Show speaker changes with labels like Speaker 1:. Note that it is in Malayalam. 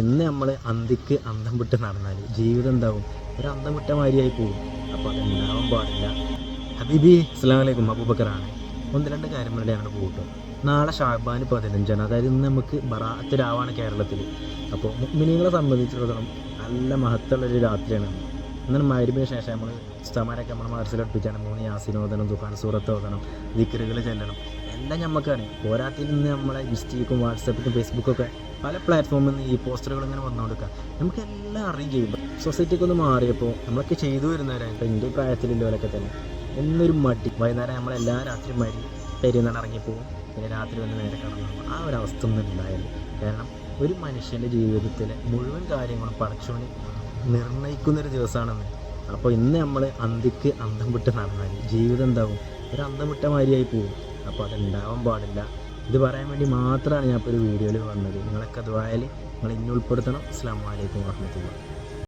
Speaker 1: ഇന്ന് നമ്മൾ അന്തിക്ക് അന്തം വിട്ട് നടന്നാൽ ജീവിതം എന്താവും? ഒരു അന്തം വിട്ട മാതിരിയായി പോകും. അപ്പോൾ അതുണ്ടാവാൻ പാടില്ല. ഹബീബി അസ്സാം വലൈക്കും അബൂബക്കറാണ്. ഒന്ന് രണ്ട് കാര്യം വേണ്ടി ഞങ്ങൾ പോകട്ടോ നാളെ ഷാബാൻ പതിനഞ്ചാണ്. അതായത് ഇന്ന് നമുക്ക് ബറാത്ത് രാവാണ് കേരളത്തിൽ അപ്പോൾ മുഗ്മിനികളെ സംബന്ധിച്ചിടത്തോളം നല്ല മഹത്തുള്ളൊരു രാത്രിയാണ്. എന്നാൽ മരുമിന് ശേഷം നമ്മൾ ഉസ്താമാരൊക്കെ നമ്മൾ മനസ്സിലടുപ്പിച്ചാണ് മൂന്ന് യാസിനോദനം ദുഃഖാൻ സൂറത്ത് ഓതണം ദിക്കറുകൾ ചെല്ലണം. എല്ലാം നമുക്കാണ് പോരാത്തിൽ നിന്ന് നമ്മളെ ഇൻസ്റ്റയ്ക്കും വാട്സപ്പിക്കും ഫേസ്ബുക്കൊക്കെ പല പ്ലാറ്റ്ഫോമിൽ നിന്ന് ഈ പോസ്റ്ററുകൾ ഇങ്ങനെ വന്നുകൊടുക്കുക നമുക്ക് എല്ലാം അറിയും ചെയ്യും. സൊസൈറ്റിക്ക് ഒന്ന് മാറിയപ്പോൾ നമ്മളൊക്കെ ചെയ്തു വരുന്നവരാണ് ഇപ്പോൾ എന്റെ പ്രായത്തിലുള്ളവരൊക്കെ തന്നെ. എന്നൊരു മടി. വൈകുന്നേരം നമ്മളെല്ലാ രാത്രി മരി പെരുന്നാൾ ഇറങ്ങിപ്പോവും. പിന്നെ രാത്രി വന്ന് നേരെ കിടന്നു ആ ഒരു അവസ്ഥ ഒന്നും ഉണ്ടായത് കാരണം ഒരു മനുഷ്യന്റെ ജീവിതത്തിലെ മുഴുവൻ കാര്യങ്ങളും പടച്ചോന് നിർണയിക്കുന്നൊരു ദിവസമാണെന്ന് അപ്പോൾ ഇന്ന് നമ്മൾ അന്തിക്ക് അന്തം വിട്ട് നടന്നാൽ ജീവിതം എന്താവും? ഒരു അന്തം വിട്ട മാതിരിയായി പോകും അപ്പോൾ അതുണ്ടാവാൻ പാടില്ല. ഇത് പറയാൻ വേണ്ടി മാത്രമാണ് ഞാൻ ഇപ്പോൾ ഒരു വീഡിയോയിൽ വന്നത്. നിങ്ങളൊക്കെ അതുവായാൽ നിങ്ങൾ ഇന്നെ ഉൾപ്പെടുത്തണം. അസ്സാം വലൈക്കും വാഹമത്തുള്ള